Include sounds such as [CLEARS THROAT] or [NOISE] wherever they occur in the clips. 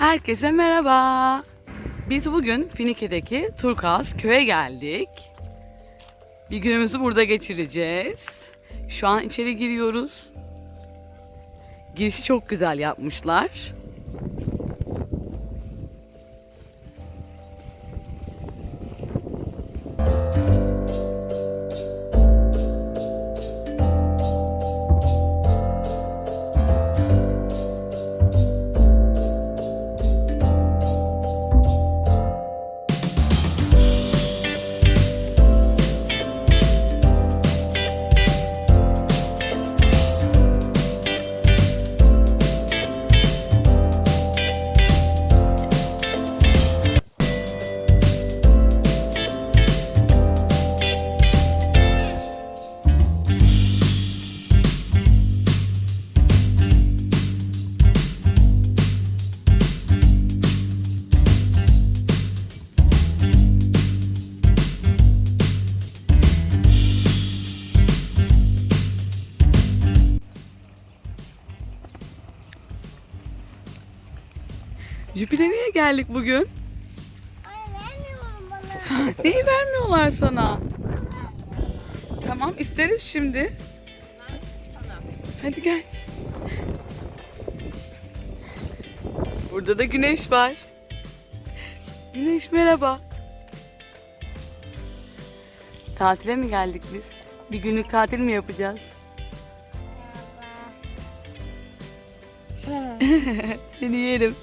Herkese merhaba. Biz bugün Finike'deki Turkuaz köye geldik. Bir günümüzü burada geçireceğiz. Şu an içeri giriyoruz. Girişi çok güzel yapmışlar. Jüpiter'e geldik bugün. Ay vermiyorum bana. Neyi vermiyorlar sana? Tamam isteriz şimdi. Hadi gel. Burada da güneş var. Güneş merhaba. Tatile mi geldik biz? Bir günlük tatil mi yapacağız? [LAUGHS] Seni yerim.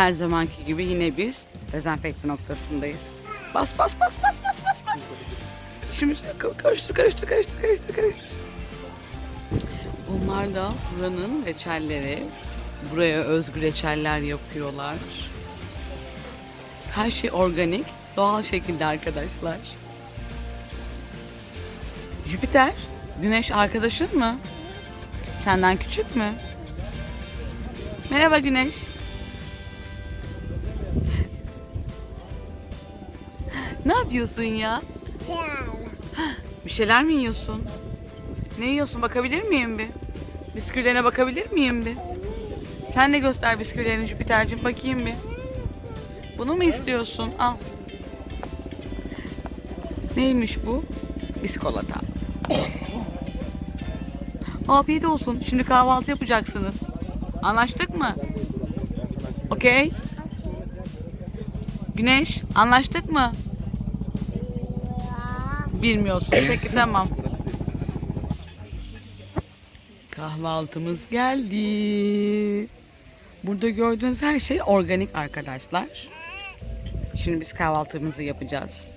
Her zamanki gibi yine biz dezenfekte noktasındayız. Bas bas bas bas bas bas bas. Şimdi ka- karıştır karıştır karıştır karıştır karıştır. Bunlar da buranın reçelleri. Buraya özgü reçeller yapıyorlar. Her şey organik, doğal şekilde arkadaşlar. Jüpiter, Güneş arkadaşın mı? Senden küçük mü? Merhaba Güneş. Yapıyorsun ya? Bir şeyler mi yiyorsun? Ne yiyorsun? Bakabilir miyim bir? Bisküvilerine bakabilir miyim bir? Sen de göster bisküvilerini Jüpiter'cim bakayım bir. Bunu mu istiyorsun? Al. Neymiş bu? Biskolata. Afiyet olsun. Şimdi kahvaltı yapacaksınız. Anlaştık mı? Okey. Güneş, anlaştık mı? Bilmiyorsun. Peki [CLEARS THROAT] tamam. Kahvaltımız geldi. Burada gördüğünüz her şey organik arkadaşlar. Şimdi biz kahvaltımızı yapacağız.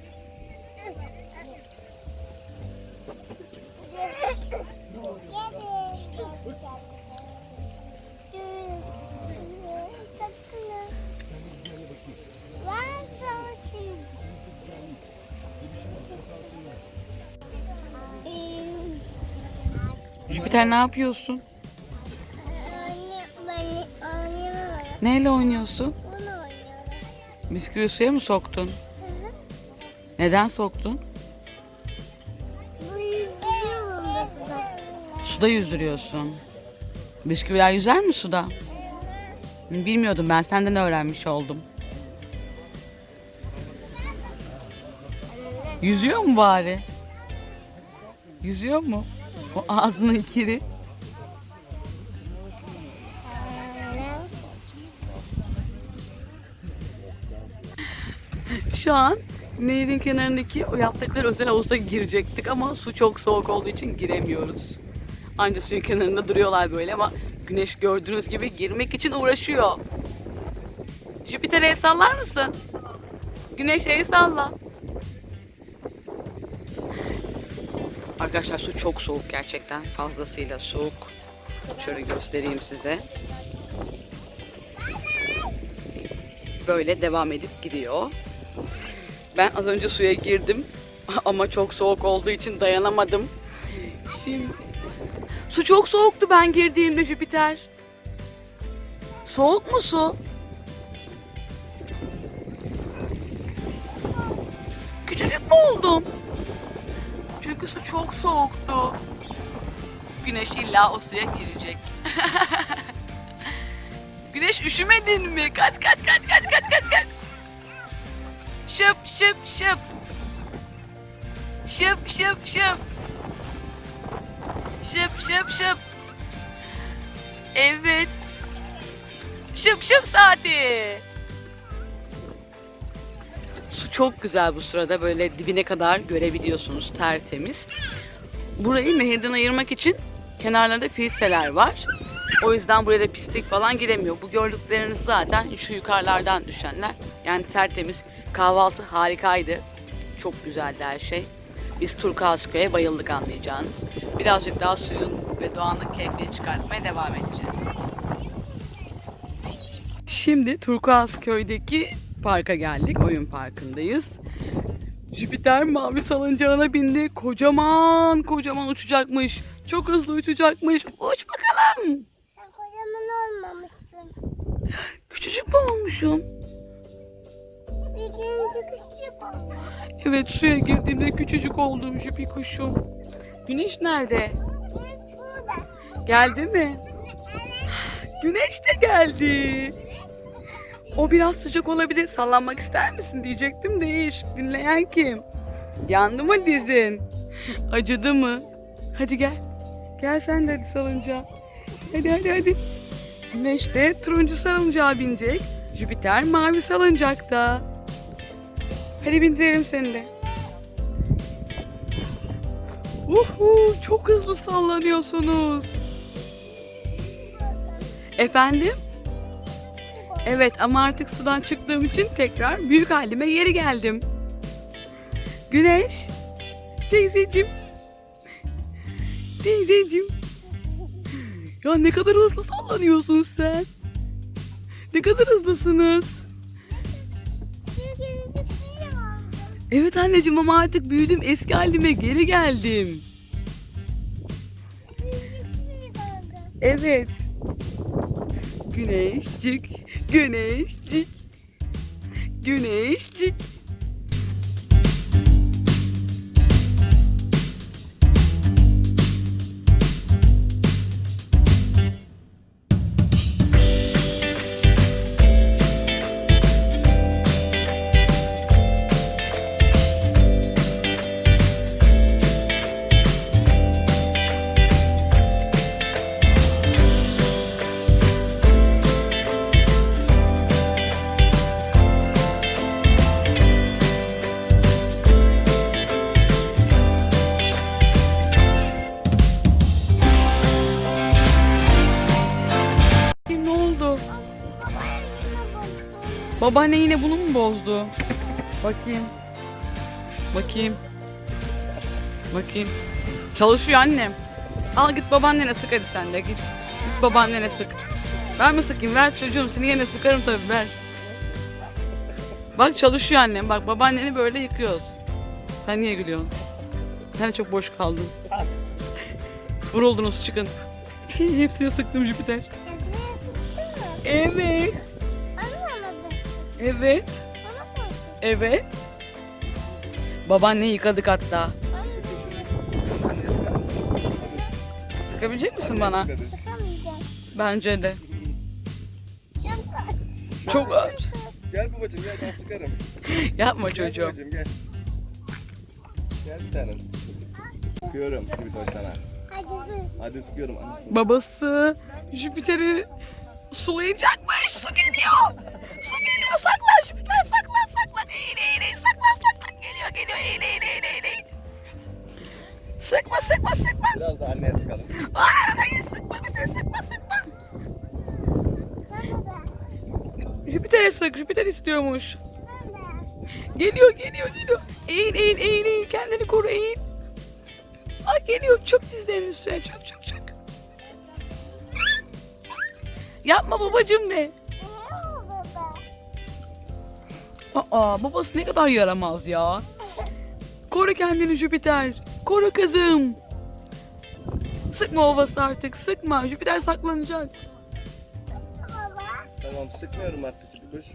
Jüpiter ne yapıyorsun? Neyle oynuyorsun? Bisküvi suya mı soktun? Neden soktun? Suda yüzdürüyorsun. Bisküviler yüzer mi suda? Bilmiyordum ben senden öğrenmiş oldum. Yüzüyor mu bari? Yüzüyor mu? O ağzının kiri. Şu an nehrin kenarındaki o yaptıkları özel havuza girecektik ama su çok soğuk olduğu için giremiyoruz. Anca suyun kenarında duruyorlar böyle ama güneş gördüğünüz gibi girmek için uğraşıyor. Jüpiter el sallar mısın? Güneş el salla. Arkadaşlar su çok soğuk gerçekten. Fazlasıyla soğuk. Şöyle göstereyim size. Böyle devam edip gidiyor. Ben az önce suya girdim [LAUGHS] ama çok soğuk olduğu için dayanamadım. Şimdi su çok soğuktu ben girdiğimde Jüpiter. Soğuk mu su? Küçücük mü oldum? Çünkü su çok soğuktu. Güneş illa o suya girecek. [LAUGHS] Güneş üşümedin mi? Kaç kaç kaç kaç kaç kaç kaç. Şıp şıp şıp. Şıp şıp şıp. Şıp şıp şıp. Evet. Şıp şıp saati. Su çok güzel bu sırada böyle dibine kadar görebiliyorsunuz tertemiz. Burayı nehirden ayırmak için kenarlarda filtreler var. O yüzden buraya da pislik falan giremiyor. Bu gördükleriniz zaten şu yukarılardan düşenler. Yani tertemiz. Kahvaltı harikaydı. Çok güzeldi her şey. Biz Turkuazköy'e bayıldık anlayacağınız. Birazcık daha suyun ve doğanın keyfini çıkartmaya devam edeceğiz. Şimdi Turkuazköy'deki parka geldik. Oyun parkındayız. Jüpiter mavi salıncağına bindi. Kocaman kocaman uçacakmış. Çok hızlı uçacakmış. Uç bakalım. Sen kocaman olmamışsın. Küçücük mü olmuşum? İkinci küçük oldu. Evet suya girdiğimde küçücük oldum Jüpi kuşum. Güneş nerede? Şurada. Geldi mi? Güneş de geldi. O biraz sıcak olabilir. Sallanmak ister misin diyecektim de hiç. Dinleyen kim? Yandı mı dizin? Acıdı mı? Hadi gel. Gel sen de hadi salıncağa. Hadi hadi hadi. Güneş de turuncu salıncağa binecek. Jüpiter mavi salıncakta. Hadi bindirelim seni de. Uhu, çok hızlı sallanıyorsunuz. Efendim? Evet ama artık sudan çıktığım için tekrar büyük halime geri geldim. Güneş. Teyzeciğim. Teyzeciğim. Ya ne kadar hızlı sallanıyorsun sen. Ne kadar hızlısınız. Evet anneciğim ama artık büyüdüm eski halime geri geldim. Evet. Güneşcik, güneşcik, güneşcik. Babaanne yine bunu mu bozdu? Bakayım. Bakayım. Bakayım. Çalışıyor annem. Al git babaannene sık hadi sen de git. Git babaannene sık. Ben mi sıkayım? Ver çocuğum seni yine sıkarım tabii ver. Bak çalışıyor annem. Bak babaanneni böyle yıkıyoruz. Sen niye gülüyorsun? Sen çok boş kaldın. Vuruldunuz çıkın. [LAUGHS] Hepsine sıktım Jüpiter. Evet. Evet. Bana mı? Evet. Babaanne yıkadık hatta. Anne sıkar mısın? Sıkabilecek misin bana? Sıkamayacağım. Bence de. Çok Çok ağır. Gel babacığım gel ben sıkarım. Yapma Gel çocuğum. babacığım gel. Gel bir tanem. Sıkıyorum koy sana. Hadi dur. Hadi sıkıyorum. Hadi. Babası Jüpiter'i sulayacakmış. Su geliyor. Su geliyor. Saklan Jüpiter saklan saklan. Eğil eğil eğil. Saklan saklan. Geliyor geliyor. Eğil eğil eğil eğil. eğil. Sıkma sıkma sıkma. Biraz da anneye sıkalım. Aa, hayır sıkma bize sıkma sıkma. Jüpiter'e sık. Jüpiter istiyormuş. Geliyor geliyor geliyor. Eğil eğil eğil eğil. Kendini koru eğil. Ay geliyor. Çök dizlerinin üstüne. Çök çök çök. Yapma babacığım de. Ne Aa babası ne kadar yaramaz ya. Koru kendini Jüpiter. Koru kızım. Sıkma babası artık sıkma. Jüpiter saklanacak. Tamam sıkmıyorum artık kuş.